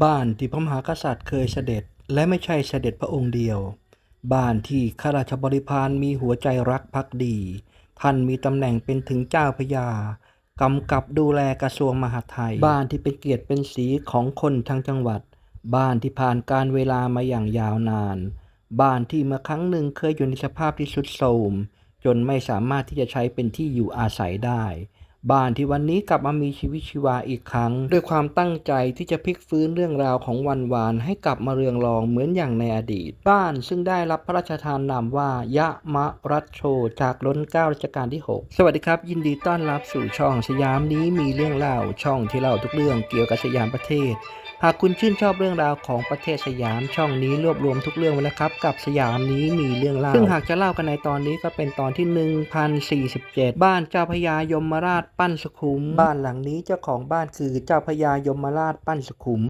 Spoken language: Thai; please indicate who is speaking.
Speaker 1: บ้านที่พระมหากษัตริย์เคยเสด็จ และไม่ใช่เสด็จพระองค์เดียว บ้านที่ข้าราชบริพารมีหัวใจรักภักดี ท่านมีตำแหน่งเป็นถึงเจ้าพยากำกับดูแลกระทรวงมหาดไทย บ้านที่เป็นเกียรติเป็นสีของคนทั้งจังหวัด บ้านที่ผ่านการเวลามาอย่างยาวนาน บ้านที่เมื่อครั้งหนึ่งเคยอยู่ในสภาพที่ทรุดโทรมจนไม่สามารถที่จะใช้เป็นที่อยู่อาศัยได้ บ้านที่วันนี้กลับมามีชีวิตชีวาอีกครั้ง ด้วยความตั้งใจที่จะพลิกฟื้นเรื่องราวของวันวานให้กลับมาเรืองรองเหมือนอย่างในอดีต บ้านซึ่งได้รับพระราชทานนามว่ายะมะรัชโช จากล้นเก้ารัชกาลที่ 6 สวัสดีครับ ยินดีต้อนรับสู่ช่องสยามนี้มีเรื่องเล่าช่องที่เล่าทุกเรื่องเกี่ยวกับสยามประเทศหากคุณชื่นชอบเรื่องราวของประเทศสยามช่องนี้รวบรวมทุกเรื่องไว้แล้วครับ กับสยามนี้มีเรื่องเล่าซึ่งหากจะเล่ากันในตอนนี้ก็เป็นตอนที่ 1047 บ้านเจ้าพระยายมราชปั้นสุขุม บ้านหลังนี้เจ้าของบ้านคือเจ้าพญายมราชปั้นสุขุม